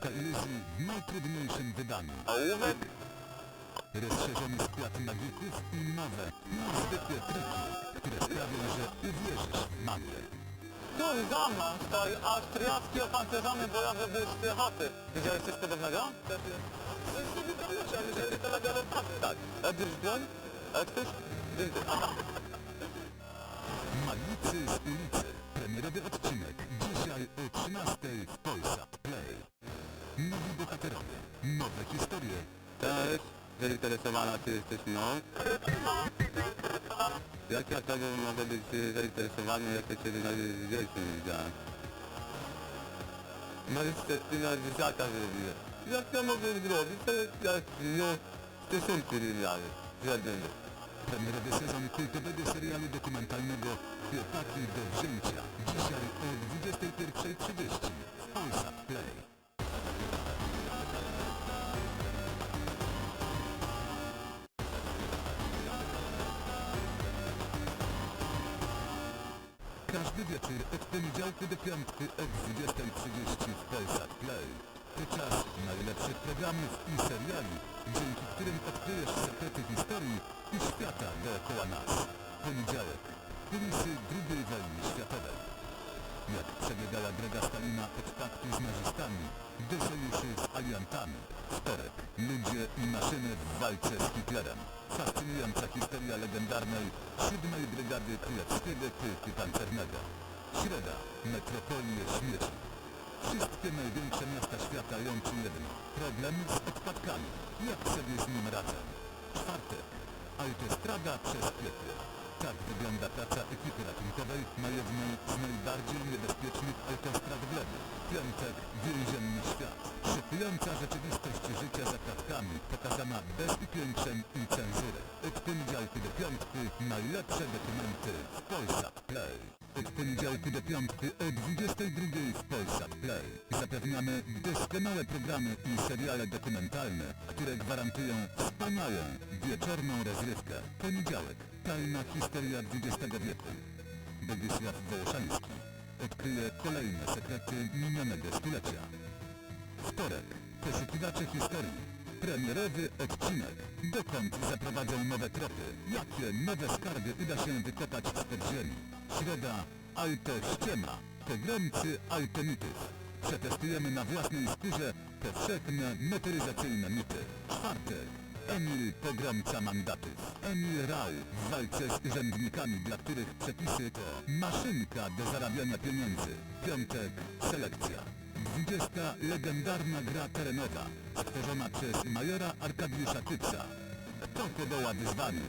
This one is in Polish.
Fabryka iluzji w najtrudniejszym wydaniu. Ołówek? Rozszerzony skład magików i nowe, niezwykłe triki, które sprawią, że uwierzysz w magię. Kurgama, stary austriacki opancerzony bojowy z piechoty. Widziałeś coś podobnego? Tak. A gdyż broń? A ktoś? Magicy z ulicy. Premierowy odcinek. Dzisiaj o 13 w. Nowi bohaterowie. Nowe historie. Cześć. Zainteresowana ty jesteś mną? Jak ja tego mogę być zainteresowany, jak zdjęciu nie widziałem? No niestety na dzieciaka zrobiłem. Jak ja mogę zrobić, to jak no stosunku nie miałem. Żadnego. Premierowy sezon kultowego serialu dokumentalnego Chłopaki do wzięcia. Dzisiaj o 21.30 w Polsat Play. Każdy wieczór od poniedziałku do piątku o 20.30 w Polsat Play. To czas najlepszych programów i seriali, dzięki którym odkryjesz sekrety historii i świata dookoła nas. Poniedziałek. Kulisy II wojny światowej. Jak przebiegała droga Stalina od z nazistami do sojuszu z aliantami. Wtorek. Ludzie i maszyny w walce z Hitlerem. Fascynująca historia legendarnej 7 Brygady Królewskiego Pułku Pancernego. Środa. Metropolie śmieci. Wszystkie największe miasta świata łączy jedno. Problem z odpadkami. Jak sobie z nim radzę? Czwartek. Autostrada przez piekło. Praca ekipy ratunkowej na jednej z najbardziej niebezpiecznych autostrad lewie. Piątek. Więzienny świat. Szykująca rzeczywistość życia za kratkami, pokazana bez upiększeń i cenzury. Od poniedziałku do piątku najlepsze dokumenty w Polsat Play. Od poniedziałku do piątku o 22 w Polsat Play. Zapewniamy doskonałe programy i seriale dokumentalne, które gwarantują wspaniałą, wieczorną rozrywkę. Poniedziałek. Tajna historia XX wieku. Bogusław Wołoszański odkryje kolejne sekrety minionego stulecia. Wtorek. Poszukiwacze historii. Premierowy odcinek. Dokąd zaprowadzą nowe tropy? Jakie nowe skarby uda się wykopać z podziemi? Środa. Alto ściema. Pogromcy altonitów. Przetestujemy na własnej skórze powszechne motoryzacyjne mity. Czwartek. Emil Pogromca Mandatów. Emil Rał w walce z urzędnikami, dla których przepisy to maszynka do zarabiania pieniędzy. Piątek. Selekcja. 20. Legendarna gra terenowa, stworzona przez majora Arkadiusza Typsa. To podoła wyzwaniu.